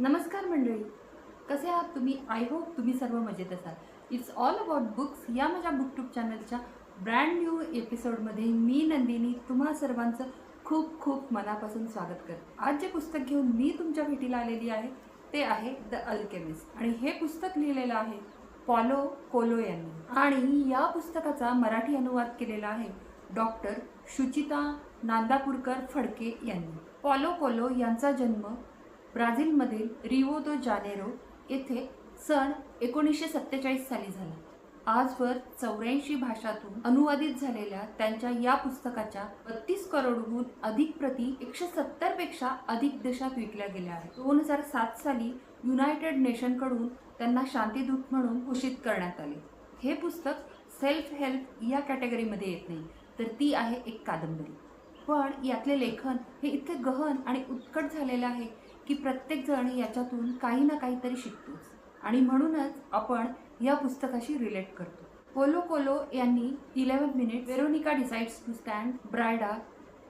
नमस्कार मंडळी. कसे आहात तुम्ही? आय होप तुम्ही सर्व मजेत असाल. इट्स ऑल अबाउट बुक्स या माझ्या बुकट्यूब चॅनलच्या ब्रँड न्यू एपिसोडमध्ये मी नंदिनी तुम्हा सर्वांचं खूप खूप मनापासून स्वागत करते. आज जे पुस्तक घेऊन मी तुमच्या भेटीला आलेली आहे ते आहे द अल्केमिस्ट आणि हे पुस्तक लिहिलेलं आहे पॉलो कोलो यांनी. आणि या पुस्तकाचा मराठी अनुवाद केलेला आहे डॉक्टर शुचिता नांदापूरकर फडके यांनी. पॉलो कोलो यांचा जन्म ब्राझीलमधील रिओ दो जानेरो येथे सन एकोणीसशे सत्तेचाळीस साली झाला. आजवर चौऱ्याऐंशी भाषातून अनुवादित झालेल्या त्यांच्या या पुस्तकाच्या बत्तीस करोडहून अधिक प्रती एकशे सत्तरपेक्षा अधिक देशात विकल्या गेल्या आहेत. दोन हजार सात साली युनायटेड नेशनकडून त्यांना शांतीदूत म्हणून घोषित करण्यात आले. हे पुस्तक सेल्फ हेल्प या कॅटेगरीमध्ये येत नाही तर ती आहे एक कादंबरी. पण यातले लेखन हे इतके गहन आणि उत्कट झालेले आहे की प्रत्येकजण याच्यातून काही ना काहीतरी शिकतोच. आणि म्हणूनच आपण या पुस्तकाशी रिलेट करतो. पोलो कोलो यांनी eleven minute Veronika decides to stand Brida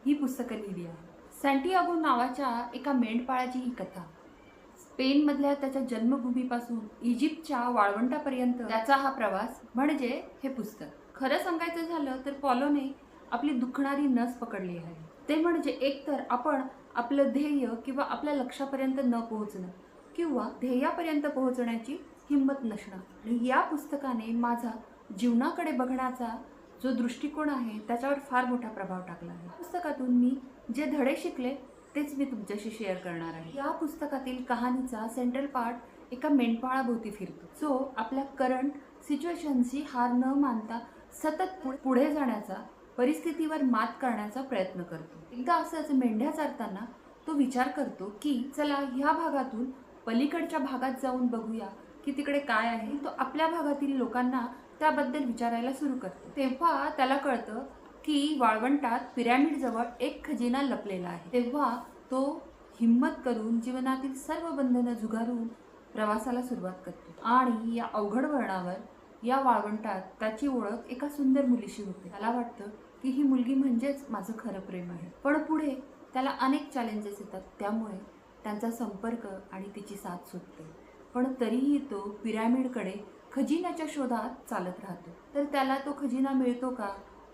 ही पुस्तकं लिहिली आहे. सँटियागो नावाच्या एका मेंढपाळाची ही कथा. स्पेनमधल्या त्याच्या जन्मभूमीपासून इजिप्तच्या वाळवंटापर्यंत त्याचा हा प्रवास म्हणजे हे पुस्तक. खरं सांगायचं झालं तर पॉलोने आपली दुखणारी नस पकडली आहे. ते म्हणजे एकतर आपण आपलं ध्येय किंवा आपल्या लक्षापर्यंत न पोहोचणं किंवा ध्येयापर्यंत पोहोचण्याची हिंमत नसणं. आणि या पुस्तकाने माझा जीवनाकडे बघण्याचा जो दृष्टिकोन आहे त्याच्यावर फार मोठा प्रभाव टाकला आहे. पुस्तकातून मी जे धडे शिकले तेच मी तुमच्याशी शेअर करणार आहे. या पुस्तकातील कहाणीचा सेंट्रल पार्ट एका मेंढपाळाभोवती फिरतो. जो आपल्या करंट सिच्युएशनशी हार न मानता सतत पुढे जाण्याचा परिस्थितीवर मात करण्याचा प्रयत्न करतो. एकदा असंच मेंढ्या चारताना तो विचार करतो की चला ह्या भागातून पलीकडच्या भागात जाऊन बघूया की तिकडे काय आहे. तो आपल्या भागातील लोकांना त्याबद्दल विचारायला सुरू करतो. तेव्हा त्याला कळतं की वाळवंटात पिरॅमिड जवळ एक खजिना लपलेला आहे. तेव्हा तो हिम्मत करून जीवनातील सर्व बंधनं झुगारून प्रवासाला सुरुवात करतो. आणि या अवघड वळणावर या वाळवंटात त्याची ओळख एका सुंदर मुलीशी होते. मला वाटतं की ही मुलगी म्हणजेच माझं खरं प्रेम आहे. पण पुढे त्याला अनेक चॅलेंजेस येतात. त्यामुळे त्यांचा संपर्क आणि तिची साथ सुटते. पण तरीही तो पिरॅमिडकडे खजिन्याच्या शोधात चालत राहतो. तर त्याला तो खजिना मिळतो का?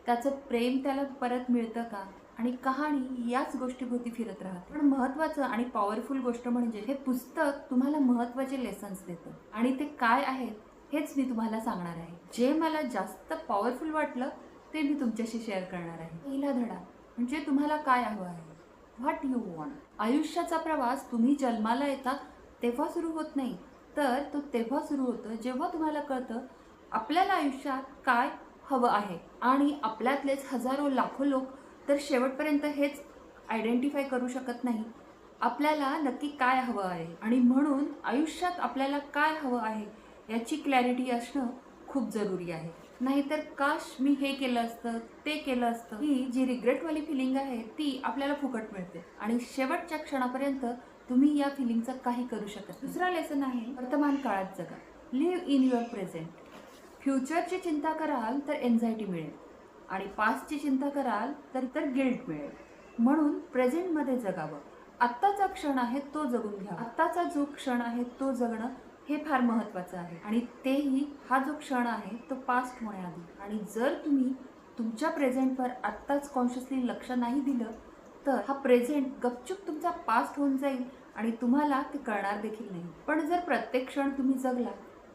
त्याचं प्रेम त्याला परत मिळतं का? आणि कहाणी याच गोष्टीभोवती फिरत राहते. पण महत्वाचं आणि पॉवरफुल गोष्ट म्हणजे हे पुस्तक तुम्हाला महत्त्वाचे लेसन्स देतं. आणि ते काय आहेत हेच मी तुम्हाला सांगणार आहे. जे मला जास्त पॉवरफुल वाटलं ते मी तुमच्याशी शेअर करणार आहे. पहिला धडा. म्हणजे तुम्हाला काय हवं आहे? व्हॉट यू वॉन्ट आयुष्याचा प्रवास तुम्ही जन्माला येता तेव्हा सुरू होत नाही. तर तो तेव्हा सुरू होतं जेव्हा तुम्हाला कळतं आपल्याला आयुष्यात काय हवं आहे. आणि आपल्यातलेच हजारो लाखो लोक तर शेवटपर्यंत हेच आयडेंटिफाय करू शकत नाही. आपल्याला नक्की काय हवं आहे? आणि म्हणून आयुष्यात आपल्याला काय हवं आहे याची क्लॅरिटी असणं खूप जरुरी आहे. नाहीतर काश मी हे केलं असतं ते केलं असतं. ही जी रिग्रेटवाली फिलिंग आहे ती आपल्याला फुकट मिळते. आणि शेवटच्या क्षणापर्यंत तुम्ही या फिलिंगचं काही करू शकत दुसरा लेसन आहे वर्तमान काळात जगा. लिव्ह इन युअर प्रेझेंट फ्युचरची चिंता कराल तर एन्झायटी मिळेल. आणि पास्टची चिंता कराल तर तर गिल्ट मिळेल. म्हणून प्रेझेंटमध्ये जगावं. आत्ताचा क्षण आहे तो जगून घ्या. आत्ताचा जो क्षण आहे तो जगणं हे फार महत्त्वाचं आहे. आणि तेही हा जो क्षण आहे तो पास्ट होण्याआधी. आणि जर तुम्ही तुमच्या प्रेझेंटवर आत्ताच कॉन्शियसली लक्ष नाही दिलं तर हा प्रेझेंट गपचूप तुमचा पास्ट होऊन जाईल आणि तुम्हाला ते कळणार देखील नाही. पण जर प्रत्येक क्षण तुम्ही जगला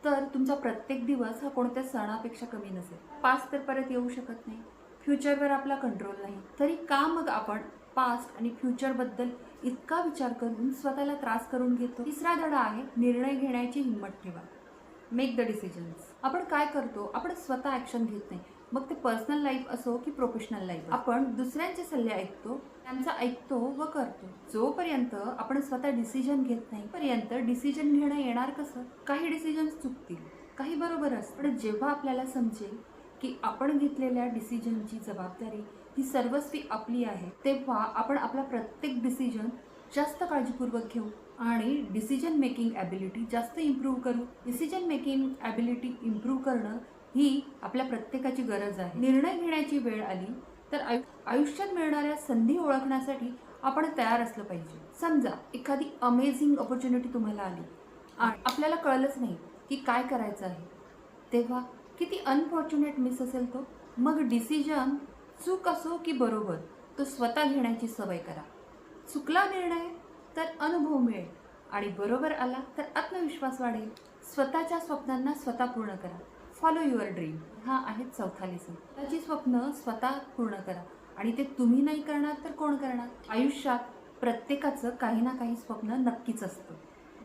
तर तुमचा प्रत्येक दिवस हा कोणत्या सणापेक्षा कमी नसेल. पास्ट तर परत येऊ शकत नाही. फ्युचरवर आपला कंट्रोल नाही. तरी का मग आपण पास्ट आणि फ्युचरबद्दल इतका विचार करून स्वतःला त्रास करून घेतो. तिसरा धडा आहे निर्णय घेण्याची हिंमत ठेवा. मेक द डिसिजन्स आपण काय करतो? आपण स्वतः ॲक्शन घेत नाही. मग ते पर्सनल लाईफ असो की प्रोफेशनल लाईफ आपण दुसऱ्यांचे सल्ले ऐकतो त्यांचा ऐकतो व करतो. जोपर्यंत आपण स्वतः डिसिजन घेत नाही पर्यंत डिसिजन घेणं येणार कसं? काही डिसिजन्स चुकतील काही बरोबर असतं पण जेव्हा आपल्याला समजेल की आपण घेतलेल्या डिसिजनची जबाबदारी ही सर्वस्वी आपली आहे तेव्हा आपण आपला प्रत्येक डिसिजन जास्त काळजीपूर्वक घेऊ आणि डिसिजन मेकिंग ॲबिलिटी जास्त इम्प्रूव्ह करू. डिसिजन मेकिंग ॲबिलिटी इम्प्रूव्ह करणं ही आपल्या प्रत्येकाची गरज आहे. निर्णय घेण्याची वेळ आली तर आयु आयुष्यात मिळणाऱ्या संधी ओळखण्यासाठी आपण तयार असलं पाहिजे. समजा एखादी अमेझिंग ऑपॉर्च्युनिटी तुम्हाला आली आणि आपल्याला कळलंच नाही की काय करायचं आहे. तेव्हा किती अनफॉर्च्युनेट मिस असेल तो. मग डिसिजन चूक असो की बरोबर तो स्वतः घेण्याची सवय करा. चुकला निर्णय तर अनुभव मिळेल. आणि बरोबर आला तर आत्मविश्वास वाढेल. स्वतःच्या स्वप्नांना स्वतः पूर्ण करा. फॉलो युअर ड्रीम हा आहे चौथा लेसन स्वतःची स्वप्न स्वतः पूर्ण करा. आणि ते तुम्ही नाही करणार तर कोण करणार? आयुष्यात प्रत्येकाचं काही ना काही स्वप्न नक्कीच असतं.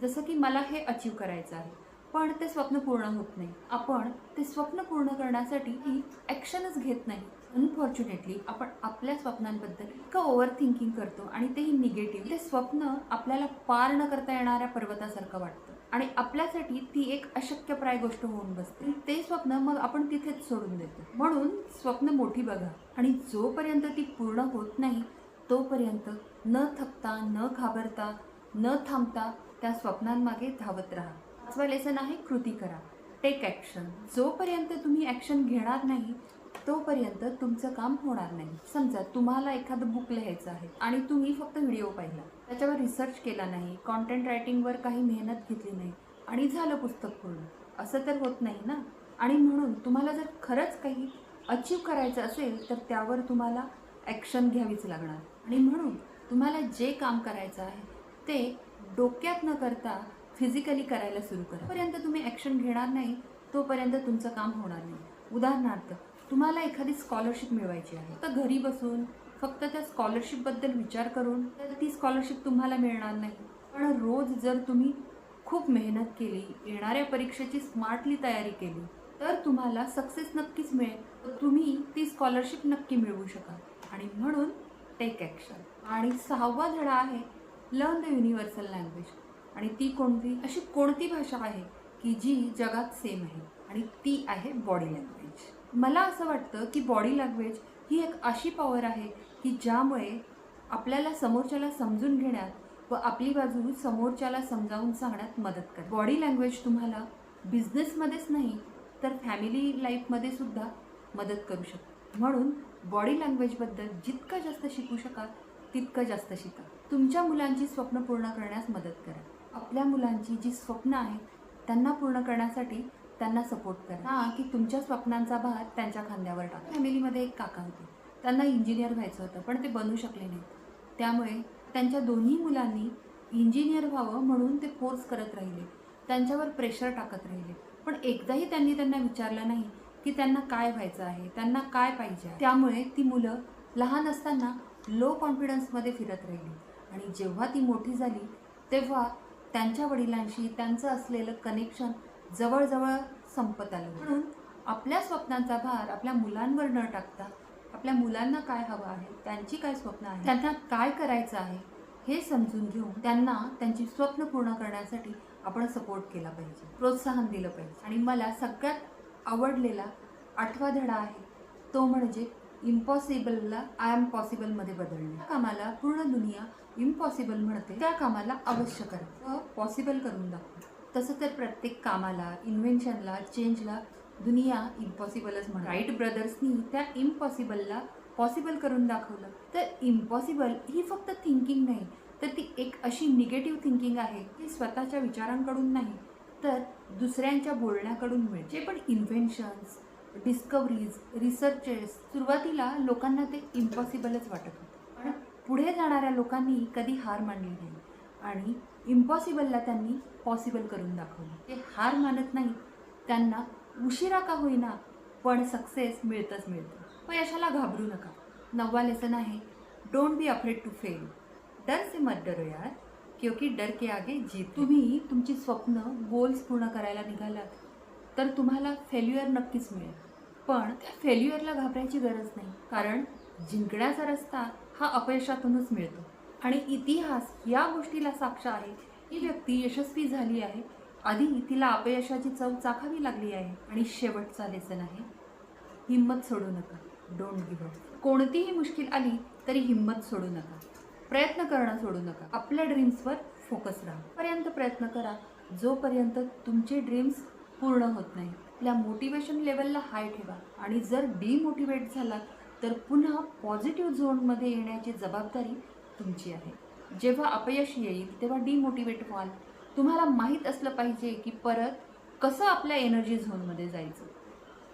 जसं की मला हे अचीव करायचं आहे पण ते स्वप्न पूर्ण होत नाही. आपण ते स्वप्न पूर्ण करण्यासाठी ही ॲक्शनच घेत नाही. अनफॉर्च्युनेटली आपण आपल्या स्वप्नांबद्दल इतकं ओव्हर थिंकिंग करतो आणि तेही निगेटिव्ह ते स्वप्न आपल्याला पार न करता येणाऱ्या पर्वतासारखं वाटतं. आणि आपल्यासाठी ती एक अशक्यप्राय गोष्ट होऊन बसते. ते स्वप्न मग आपण तिथेच सोडून देतो. म्हणून स्वप्न मोठी बघा. आणि जोपर्यंत ती पूर्ण होत नाही तोपर्यंत न थकता न घाबरता न थांबता त्या स्वप्नांमागे धावत राहा. पाचवा लेसन आहे कृती करा. टेक ॲक्शन जोपर्यंत तुम्ही ॲक्शन घेणार नाही तोपर्यंत तुमचं काम होणार नाही. समजा तुम्हाला एखादं बुक लिहायचं आहे आणि तुम्ही फक्त व्हिडिओ पाहिला. त्याच्यावर रिसर्च केला नाही कॉन्टेंट रायटिंगवर काही मेहनत घेतली नाही आणि झालं पुस्तक पूर्ण. असं तर होत नाही ना? आणि म्हणून तुम्हाला जर खरंच काही अचीव करायचं असेल तर त्यावर तुम्हाला ॲक्शन घ्यावीच लागणार. आणि म्हणून तुम्हाला जे काम करायचं आहे ते डोक्यात न करता फिजिकली करायला सुरू करा. पर्यंत तुम्ही ॲक्शन घेणार नाही तोपर्यंत तुमचं काम होणार नाही. उदाहरणार्थ तुम्हाला एखादी स्कॉलरशिप मिळवायची आहे. तर घरी बसून फक्त त्या स्कॉलरशिपबद्दल विचार करून तर ती स्कॉलरशिप तुम्हाला मिळणार नाही. पण रोज जर तुम्ही खूप मेहनत केली येणाऱ्या परीक्षेची स्मार्टली तयारी केली तर तुम्हाला सक्सेस नक्कीच मिळेल. तुम्ही ती स्कॉलरशिप नक्की मिळवू शकाल. आणि म्हणून टेक ॲक्शन आणि सहावा धडा आहे लर्न द युनिव्हर्सल लँग्वेज आणि ती कोणती? अशी कोणती भाषा आहे की जी जगात सेम आहे. आणि ती आहे बॉडी लँग्वेज मला असं वाटतं की बॉडी लँग्वेज ही एक अशी पॉवर आहे की ज्यामुळे आपल्याला समोरच्याला समजून घेण्यात व आपली बाजू समोरच्याला समजावून सांगण्यात मदत करते. बॉडी लँग्वेज तुम्हाला बिझनेसमध्येच नाही तर फॅमिली लाईफमध्ये सुद्धा मदत करू शकते. म्हणून बॉडी लँग्वेजबद्दल जितकं जास्त शिकू शकाल तितकं जास्त शिका. तुमच्या मुलांची स्वप्न पूर्ण करण्यास मदत करा. आपल्या मुलांची जी स्वप्न आहेत त्यांना पूर्ण करण्यासाठी त्यांना सपोर्ट करा. हा. की तुमच्या स्वप्नांचा भार त्यांच्या खांद्यावर टाका. फॅमिलीमध्ये एक काका होते. त्यांना इंजिनियर व्हायचं होतं पण ते बनू शकले नाहीत. त्यामुळे त्यांच्या दोन्ही मुलांनी इंजिनियर व्हावं म्हणून ते फोर्स करत राहिले. त्यांच्यावर प्रेशर टाकत राहिले. पण एकदाही त्यांनी त्यांना विचारलं नाही की त्यांना काय व्हायचं आहे त्यांना काय पाहिजे. त्यामुळे ती मुलं लहान असताना लो कॉन्फिडन्समध्ये फिरत राहिली. आणि जेव्हा ती मोठी झाली तेव्हा त्यांच्या वडिलांशी त्यांचं असलेलं कनेक्शन जवळजवळ संपत आलं. म्हणून आपल्या स्वप्नांचा भार आपल्या मुलांवर न टाकता आपल्या मुलांना काय हवं आहे त्यांची काय स्वप्न आहे त्यांना काय करायचं आहे हे समजून घेऊन त्यांना त्यांची स्वप्न पूर्ण करण्यासाठी आपण सपोर्ट केला पाहिजे प्रोत्साहन दिलं पाहिजे. आणि मला सगळ्यात आवडलेला आठवा धडा आहे तो म्हणजे इम्पॉसिबलला आय एम पॉसिबलमध्ये बदलणे. कामाला पूर्ण दुनिया इम्पॉसिबल म्हणते त्या कामाला अवश्य करा. व पॉसिबल करून दाखवा. तसं तर प्रत्येक कामाला इन्व्हेन्शनला चेंजला दुनिया इम्पॉसिबलच म्हणा राईट ब्रदर्सनी त्या इम्पॉसिबलला पॉसिबल करून दाखवलं. तर इम्पॉसिबल ही फक्त थिंकिंग नाही तर ती एक अशी निगेटिव्ह थिंकिंग आहे ती स्वतःच्या विचारांकडून नाही तर दुसऱ्यांच्या बोलण्याकडून मिळते. जे पण इन्व्हेन्शन्स डिस्कवरीज रिसर्चेस सुरुवातीला लोकांना ते इम्पॉसिबलच वाटत होतं. पण पुढे जाणाऱ्या लोकांनी कधी हार मानली नाही. आणि इम्पॉसिबलला त्यांनी पॉसिबल करून दाखवलं. ते हार मानत नाही. त्यांना उशिरा का होईना पण सक्सेस मिळतंच मिळतं. व यशाला घाबरू नका. नववा लेसन आहे don't be afraid to fail डर से मत डरो यार क्योंकि डर के आगे जीत तुम्ही तुमची स्वप्न गोल्स पूर्ण करायला निघालात तर तुम्हाला फेल्युअर नक्कीच मिळेल. पण त्या फेल्युअरला घाबरायची गरज नाही. कारण जिंकण्याचा रस्ता हा अपयशातूनच मिळतो. आणि इतिहास या गोष्टीला साक्ष आहे. ही व्यक्ती यशस्वी झाली आहे. आधी तिला अपयशाची चव चाखावी लागली आहे. आणि शेवटचा लेसन आहे हिंमत सोडू नका. डोंट गिव्ह अप कोणतीही मुश्किल आली तरी हिंमत सोडू नका. प्रयत्न करणं सोडू नका. आपल्या ड्रीम्सवर फोकस राहा. पर्यंत प्रयत्न करा जोपर्यंत तुमचे ड्रीम्स पूर्ण होत नाही. आपल्या मोटिवेशन लेवलला हाय ठेवा. आणि जर डिमोटिवेट झालात तर पुन्हा पॉझिटिव्ह झोनमध्ये येण्याची जबाबदारी तुमची आहे. जेव्हा अपयश येईल तेव्हा डिमोटिवेट व्हाल. तुम्हाला माहीत असलं पाहिजे की परत कसं आपल्या एनर्जी झोनमध्ये जायचं?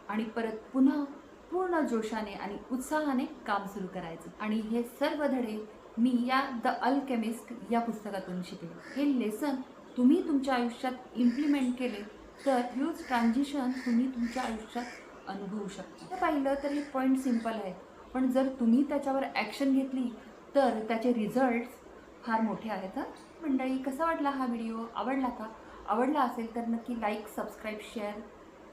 आणि परत पुन्हा पूर्ण जोशाने आणि उत्साहाने काम सुरू करायचं. आणि हे सर्व धडे मी या द अल्केमिस्ट या पुस्तकातून शिकले. हे लेसन तुम्ही तुमच्या आयुष्यात इम्प्लिमेंट केले तर ह्यूज ट्रान्झिशन तुम्ही तुमच्या आयुष्यात अनुभवू शकता. पाहिलं तर हे पॉईंट सिंपल आहे. पण जर तुम्ही त्याच्यावर ॲक्शन घेतली तर त्याचे रिझल्ट्स फार मोठे आहेत हं. मंडळी कसा वाटला हा व्हिडिओ आवडला का? आवडला असेल तर नक्की लाईक सबस्क्राईब शेअर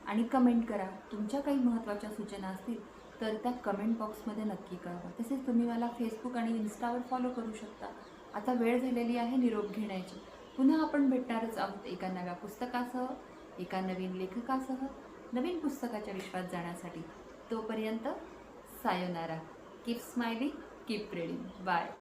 आणि कमेंट करा. तुमच्या काही महत्त्वाच्या सूचना असतील तर त्या कमेंट बॉक्समध्ये नक्की कळवा. तसेच तुम्ही मला फेसबुक आणि इन्स्टावर फॉलो करू शकता. आता वेळ झालेली आहे निरोप घेण्याची. पुन्हा आपण भेटणारच आहोत एका नव्या पुस्तकासह एका नवीन लेखकासह नवीन पुस्तकाच्या विश्वात जाण्यासाठी. तोपर्यंत sayonara keep smiling keep reading. Bye.